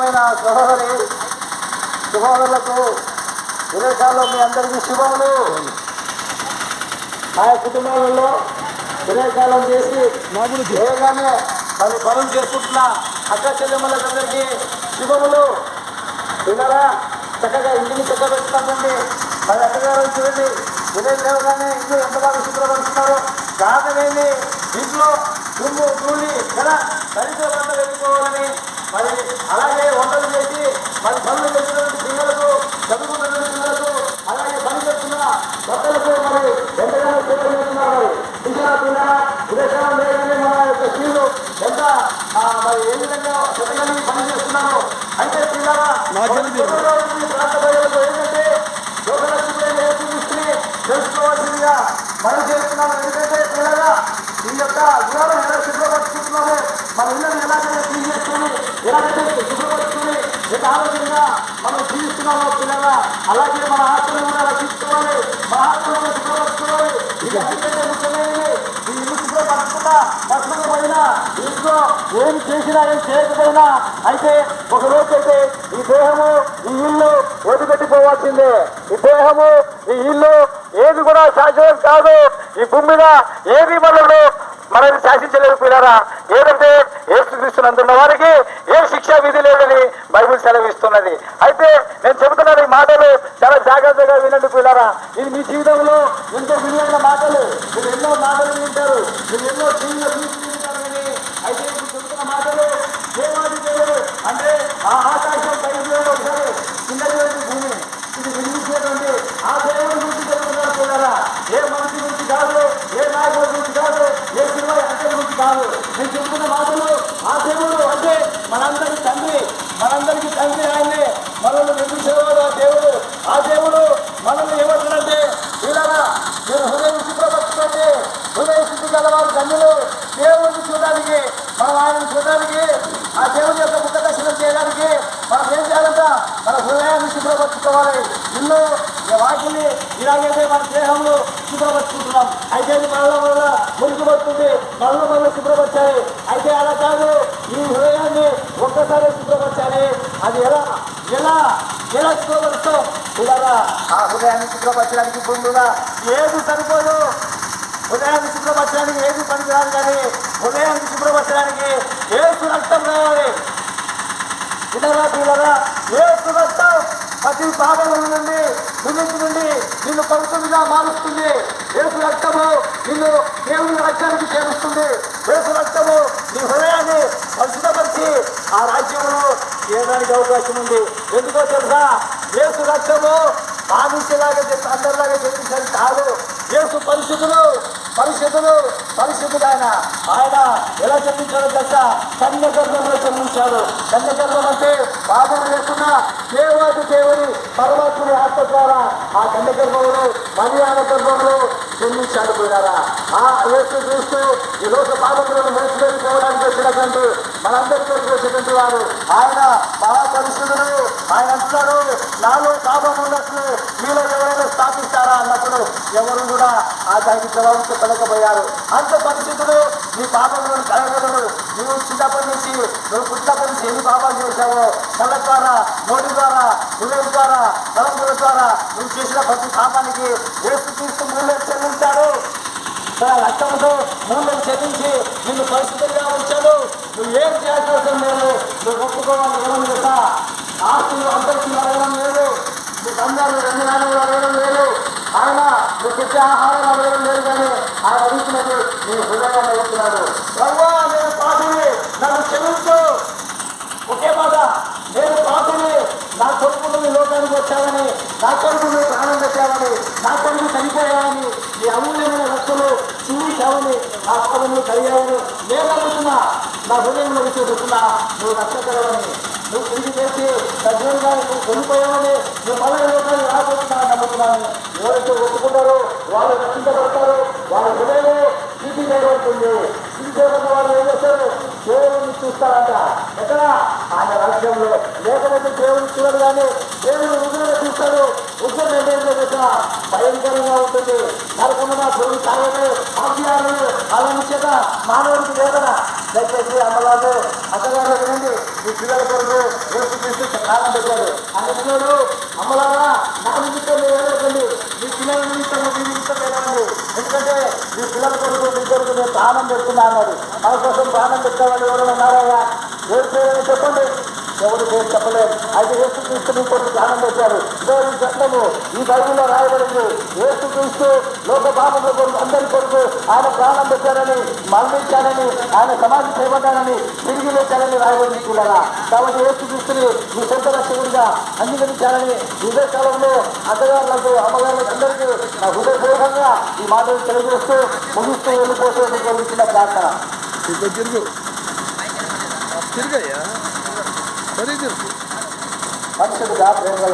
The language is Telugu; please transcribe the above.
సహోదరి సహోదరులకు విదేశాల్లో మీ అందరికీ శుభములు. ఆయా కుటుంబాలలో విదేశాలం చేసి వేగానే మరి పనులు చేసుకుంటున్న అక్క చెల్లెమ్మలందరికీ శుభములు. వినరా చక్కగా ఇంటిని చక్కబెట్టుకోండి మరి అక్కగారు చూడండి. విలేజ్ లేవగానే ఇల్లు ఎంత బాగా శుభ్రపరుస్తున్నారు? కాదనేది ఇంట్లో దుమ్ము కూలి కదా పరిశుభ్రంగా వెళ్ళిపోవాలని మరి అలాగే వంటలు చేసి మరి పనులు చేసినటువంటి పిల్లలకు చదువుకున్నటువంటి పిల్లలకు అలాగే పని చేస్తున్న భర్తలకు మరి ఎంతగానో సేవ చేస్తున్నారు పిల్లల విదేశాలు లేదని మన యొక్క స్త్రీలు ఎంత మరి ఏ విధంగా చెత్తగలిగి పని చేస్తున్నారు. అయితే పిల్లల ప్రాంత ప్రజలకు ఏంటంటే యోగలక్ష్మి చూపిస్తుంది తెలుసుకోవాల్సిందిగా మనం చేస్తున్నాం ఎందుకంటే పిల్లగా ఈ యొక్క గుణాలను ఎలా శుభ్రపరుచుకుంటున్నాము మన ఇళ్ళని ఎలాగైతే క్లీన్ చేసుకుని ఎలాగైతే శుభ్రపరుచుకుని ఎంత ఆరోగ్యంగా మనం జీవిస్తున్నామో పిల్లగా అలాగే మన ఆత్మను కూడా రక్షించుకోవాలి మన ఆత్మను శుభ్రపరచుకోవాలి ఇది అన్నికంటే ముఖ్యమైనది. ఈ ఇల్లు శుభ్రపరచుకున్నా పట్టిన ఇంట్లో ఏం చేసినా ఏం చేయకపోయినా అయితే ఒక రోజు అయితే ఈ దేహము ఈ ఇల్లు వదిలిపెట్టిపోవాల్సిందే. ఈ దేహము ఈ ఇల్లు ఏది కూడా శాశ్వతం కాదు. ఈ భూమి మీద ఏది మనల్ని మనల్ని శాసించలేదు పిల్లరా. ఏదంటే వారికి ఏ శిక్షా విధి లేదని బైబిల్ సెలవిస్తున్నది. అయితే నేను చెబుతున్నాను ఈ మాటలు చాలా జాగ్రత్తగా వినండి పిల్లరా. ఇది మీ జీవితంలో ఎంతో విలువైన మాటలు. మీరు ఎన్నో మాటలు వింటారు. మీరు ఎన్నో టీవీలో వింటారు కానీ అయితే ఇప్పుడు చెబుతున్న మాటలు దేవాది దేవుడు అంటే ఆ ఆకాశం పైన ఒకసారి కిందటువంటి భూమి ఇది నిర్మించేటువంటి ఆ దేవుడి గురించి చెబుతున్నారు పిల్లరా ఏ మనిషి గురించి కాదు ఏ నాయకుడి గురించి కాదు ఏ సినిమా యాక్టర్ గురించి కాదు నేను చెబుతున్న మాటలు ఆ దేవుడు అంటే మనందరి తండ్రి మనందరికీ తండ్రి ఆయనే మనల్ని నిర్మించేవాడు ఆ దేవుడు. ఆ దేవుడు మనల్ని ఏమంటున్నంటే ఇలా మీరు హృదయం శుభ్రపరచుకోండి. హృదయ శుద్ధి గలవారు ధన్యులు దేవుడిని చూడడానికి మనం ఆయన చూడడానికి ఆ దేవుని యొక్క ముఖ దర్శనం చేయడానికి మనం ఏం చేయాలంట? మన హృదయాన్ని శుభ్రపరచుకోవాలి. ఇల్లు వాటిని ఇలాగైతే మన దేహంలో శుభ్రపరచుకుంటున్నాం. అయితే ఇది వల్ల మురికి పడుతుంది మళ్ళీ మళ్ళీ శుభ్రపరచాలి. అయితే అలా కాదు. ఈ హృదయాన్ని ఒక్కసారి అది ఎలా? ఎలా? ఎలా శుభ్రపరుస్తాం ఇలా ఆ హృదయాన్ని శుభ్రపరచడానికి ముందుగా ఏది సరిపోదు? హృదయాన్ని శుభ్రపరచడానికి ఏది పనికిరాదు కానీ హృదయాన్ని శుభ్రపరచడానికి ఏసు రక్తం కావాలి. పిల్లరా పిల్లరా ఏసు రక్తం ప్రతి పాపముల నుండి దుర్నీతి నుండి నిన్ను పవిత్రుడిగా మారుస్తుంది. ఏసు రక్తము నిన్ను దేవుని రక్తానికి చేరుస్తుంది. ఏసు రక్తము నీ హృదయాన్ని పరిశుభ్రపరిచి ఆ రాజ్యం చేయడానికి అవకాశం ఉంది. ఎందుకో తెలుసా? ఏసు రక్తము బాధించేలాగా అందరిలాగా చెప్పించాలి కాదు. యేసు పరిస్థితులు పరిస్థితులు పరిస్థితులు ఆయన. ఆయన ఎలా చెప్పించాడో తెలుసా? కన్య గర్భంలో జన్మించాడు. కన్య గర్భం అంటే పాపం లేకుండా దేవాది దేవుని పరమాత్ముని ఆత్మ ద్వారా ఆ కన్య గర్భంలో మలయాళ గర్భంలో జన్మించాడు పోయినారా? ఆ యేసు చూస్తూ ఈ లోక పాపములను మోసుకెళ్ళిపోవడానికి వచ్చినటువంటి మనందరికీ కొరకు వచ్చినటువంటి వారు ఆయన మహాపరిశుద్ధుడు ఆయన అంటున్నాడు నాలో పాపం ఉన్నట్లు మీలో ఎవరైనా స్థాపిస్తారా? అన్నప్పుడు ఎవరు కూడా ఆ దానికి జవాబు చెప్పలేకపోయారు. అంత పరిస్థితులు నీ పాపములను కలగలడు నువ్వు చిన్నప్పటి నుంచి నువ్వు పుట్టినప్పటి నుంచి ఎన్ని పాపాలు చేశావో కళ్ళ ద్వారా నోటి ద్వారా హృదయం ద్వారా తలంపుల ద్వారా నువ్వు చేసిన ప్రతి పాపానికి ఏసు తీసుకుని మూల్యం చెల్లించాడు. తన రక్తంతో మూల్యం చెల్లించి నిన్ను పరిస్థితిగా ఉంచాడు నువ్వు ఏం చేయాల్సిన అవసరం లేదు నువ్వు ఒప్పుకోవాలి ఎవరం చేస్తా ఆస్తులు అందరికీ అడగడం లేదు. నీకు బంగారు రెండు నాలుగు అడగడం లేదు. ఆయన నువ్వు పెట్టే ఆహారం అడగడం లేదు కానీ ఆయన అడుగుతున్నది నీ హృదయాన్ని అడుగుతున్నాడు. ప్రభా నేను పాపిని. నన్ను క్షమించు. ఒకే మాట. నేను పాపిని. నా కొడుకు నువ్వు లోకానికి వచ్చావని నా కొడుకు నువ్వు ప్రాణం పెట్టావని నా కొడుకు చనిపోయావని ఈ అమూల్యమైన రక్తులు చూసావని నా పాదములు కలిగావని నేను నమ్ముతున్నా నా హృదయంలో విశ్వసిస్తున్నా నువ్వు రక్షకరవని. నువ్వు తిరిగి చేసి సజ్జనంగా నువ్వు కొనిపోయావని నువ్వు మళ్ళీ లోకానికి రాబోతున్నా నమ్ముతున్నాను. ఎవరైతే ఒప్పుకుంటారో వాళ్ళు రక్షించబడతారు. వాళ్ళ హృదయంలో స్థితి చేయబడుతుంది స్థితి చేయబడిన వాళ్ళు ఏం చేస్తారు దేవుడిని చూస్తారంట. ఎక్కడ? ఆయన రాజ్యంలో లేకపోతే దేవుడిని చూడరు కానీ దేవుడు ఉగ్రత చూస్తాడు. ఉగ్రత ఏంటంటే తెలుసా భయంకరంగా ఉంటుంది. నరకుండా దేవుడు తాగదు ఆజ్ఞాలు అలాంటి చేత మానవుడికి వేదన. దయచేసి అమ్మలాలు అత్తగారు వినండి. మీ పిల్లల కొరకు యేసు పిల్లలు అమ్మలారా నా నిమిత్తం వేదండి మీ పిల్లల నిమిత్తం మీ నిమిత్తం వేదండి ఎందుకంటే మీ పిల్లల కొరకు మీ కొరకు నేను ప్రాణం పెడుతున్నా అన్నాడు. మన కోసం ప్రాణం పెట్టేవాళ్ళు ఎవరైనా ఉన్నారా ఎవరు పేరు చెప్పండి. ఎవరు పేరు చెప్పలేదు. అయితే ఏసు క్రీస్తు మీ కొరకు ప్రాణం పెట్టారు. ఇదో ఈ చట్టము ఈ బైబిల్లో రాయబడింది. ఏసు క్రీస్తు లోక పాపముల కొరకు అందరి కొరకు ఆయన ప్రాణం పెట్టారని మరణించారని ఆయన సమాధి చేయబడ్డారని తిరిగి లేచారని రాయబడింది కూడా. కాబట్టి ఏసు క్రీస్తుని మీ సొంత రక్షకుడిగా అంగీకరించాలని ఇదే కాలంలో అత్తగారులకు అమ్మగారులకు అందరికీ నా హృదయపూర్వకంగా ఈ మాటలు తెలియజేస్తూ ముగిస్తూ వెళ్ళిపోతూ మీకు ప్రార్థన. తిరుగు తిరుగు. తిరుగయ్యా. సరే తిరుగు మనుషులుగా ప్రేమ